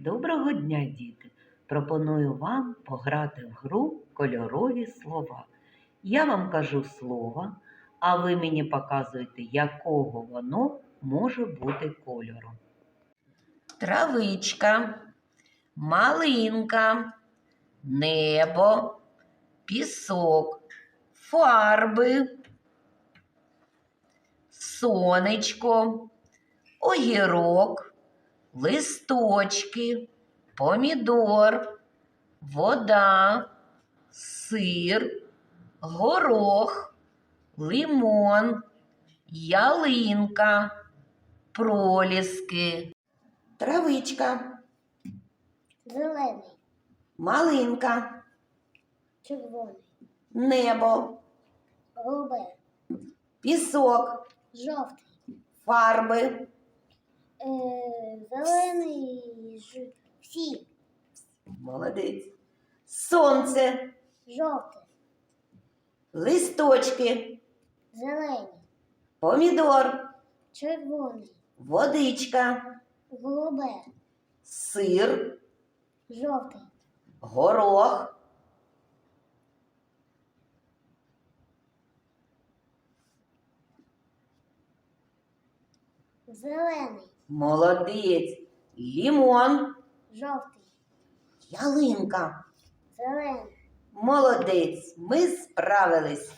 Доброго дня, діти! Пропоную вам пограти в гру кольорові слова. Я вам кажу слово, а ви мені показуєте, якого воно може бути кольору. Травичка, малинка, небо, пісок, фарби, сонечко, огірок, листочки, помідор, вода, сир, горох, лимон, ялинка, проліски, травичка, Зелений, малинка, червоний, небо, голубе, пісок, жовтий, фарби, зелений, ж... всі, молодець, сонце, жовтий, листочки, зелені, помідор, червоний, водичка, голубе, сир, жовтий, горох, зелений, молодець, лімон, жовтий, ялинка. зелений. Молодець, ми справились.